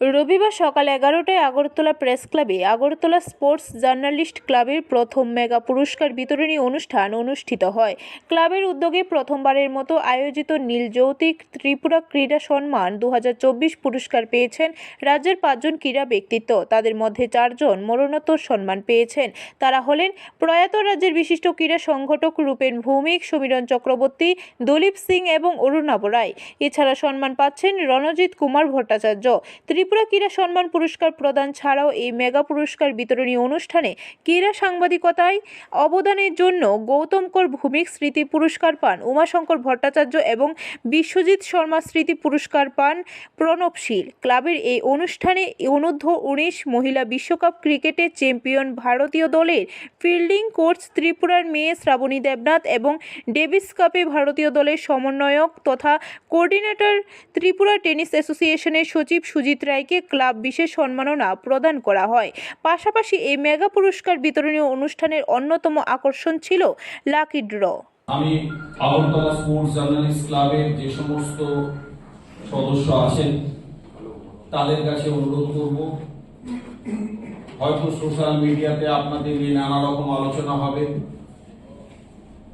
রবিবার সকাল এগারোটায় আগরতলা প্রেস ক্লাবে, আগরতলা স্পোর্টস জার্নালিস্ট ক্লাবের প্রথম মেগা পুরস্কার বিতরণী অনুষ্ঠান অনুষ্ঠিত হয়। ক্লাবের উদ্যোগে প্রথমবারের মতো আয়োজিত নীল যৌতিক ত্রিপুরা ক্রীড়া সম্মান দু হাজার চব্বিশ পুরস্কার পেয়েছেন রাজ্যের পাঁচজন ক্রীড়া ব্যক্তিত্ব। তাদের মধ্যে চারজন মরণোত্তর সম্মান পেয়েছেন। তারা হলেন প্রয়াত রাজ্যের বিশিষ্ট ক্রীড়া সংগঠক রূপেন ভৌমিক, সমীরণ চক্রবর্তী, দলীপ সিং এবং অরুণাব রায়। এছাড়া সম্মান পাচ্ছেন রণজিৎ কুমার ভট্টাচার্য। ত্রিপুরা ক্রীড়া সম্মান পুরস্কার প্রদান ছাড়াও এই মেগা পুরস্কার বিতরণী অনুষ্ঠানে ক্রীড়া সাংবাদিকতায় অবদানের জন্য গৌতম কর ভূমিক স্মৃতি পুরস্কার পান, উমাশঙ্কর ভট্টাচার্য এবং বিশ্বজিৎ শর্মা স্মৃতি পুরস্কার পান প্রণব শীল। ক্লাবের এই অনুষ্ঠানে অনূর্ধ্ব উনিশ মহিলা বিশ্বকাপ ক্রিকেটে চ্যাম্পিয়ন ভারতীয় দলের ফিল্ডিং কোচ ত্রিপুরার মেয়ে শ্রাবণী দেবনাথ এবং ডেভিস কাপে ভারতীয় দলের সমন্বয়ক তথা কোঅর্ডিনেটর ত্রিপুরা টেনিস অ্যাসোসিয়েশনের সচিব সুজিত রায়কে ক্লাব বিশেষ সম্মাননা প্রদান করা হয়। পাশাপাশি এই মেগা পুরস্কার বিতরণী অনুষ্ঠানের অন্যতম আকর্ষণ ছিল লাকি ড্র। আমি আগরতলা স্পোর্টস জার্নালিস্ট ক্লাবের যে সমস্ত সদস্য আছেন, তাদের কাছে অনুরোধ করব, হয়তো সোশ্যাল মিডিয়াতে আপনাদের নিয়ে নানা রকম আলোচনা হবে,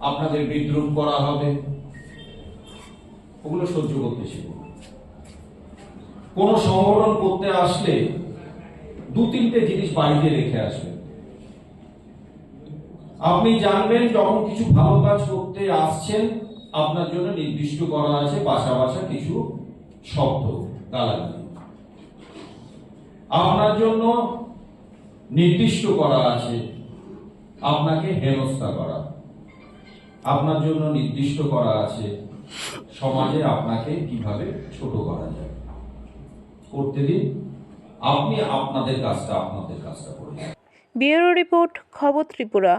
আপনাদের বিদ্রুপ করা হবে, ওগুলো সহ্য করতে শিখুন কোন সংগঠন করতে আসলে দু তিনটে জিনিস বাড়িতে রেখে আসবেন আপনি জানবেন যখন কিছু ভালো কাজ করতে আসছেন, আপনার জন্য নির্দিষ্ট করা আছে বাসা বাসা কিছু শব্দ গালাগালি আপনার জন্য নির্দিষ্ট করা আছে, আপনাকে হেনস্থা করা। আপনার জন্য নির্দিষ্ট করা আছে, সমাজে আপনাকে কীভাবে ছোট করা করতে দিন। আপনি আপনাদের কাজটা আপনাদের কাজটা করুন ব্যুরো রিপোর্ট খবর ত্রিপুরা।